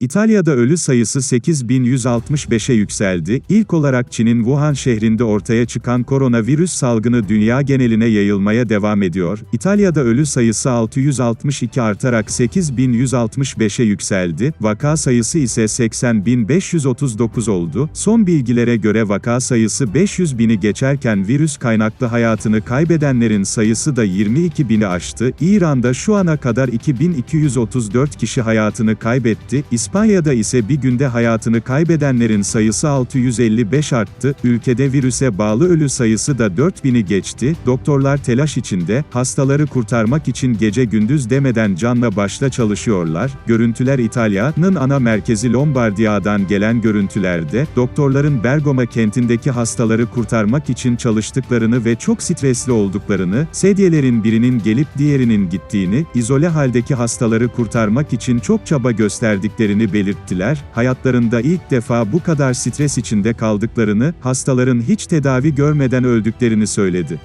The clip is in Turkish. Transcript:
İtalya'da ölü sayısı 8165'e yükseldi. İlk olarak Çin'in Wuhan şehrinde ortaya çıkan koronavirüs salgını dünya geneline yayılmaya devam ediyor. İtalya'da ölü sayısı 662 artarak 8165'e yükseldi. Vaka sayısı ise 80.539 oldu. Son bilgilere göre vaka sayısı 500 bini geçerken virüs kaynaklı hayatını kaybedenlerin sayısı da 22 bini aştı. İran'da şu ana kadar 2234 kişi hayatını kaybetti. İspanya'da ise bir günde hayatını kaybedenlerin sayısı 655 arttı. Ülkede virüse bağlı ölü sayısı da 4000'i geçti. Doktorlar telaş içinde, hastaları kurtarmak için gece gündüz demeden canla başla çalışıyorlar. Görüntüler İtalya'nın ana merkezi Lombardiya'dan gelen görüntülerde, doktorların Bergama kentindeki hastaları kurtarmak için çalıştıklarını ve çok stresli olduklarını, sedyelerin birinin gelip diğerinin gittiğini, izole haldeki hastaları kurtarmak için çok çaba gösterdiklerini belirttiler. Hayatlarında ilk defa bu kadar stres içinde kaldıklarını, hastaların hiç tedavi görmeden öldüklerini söyledi.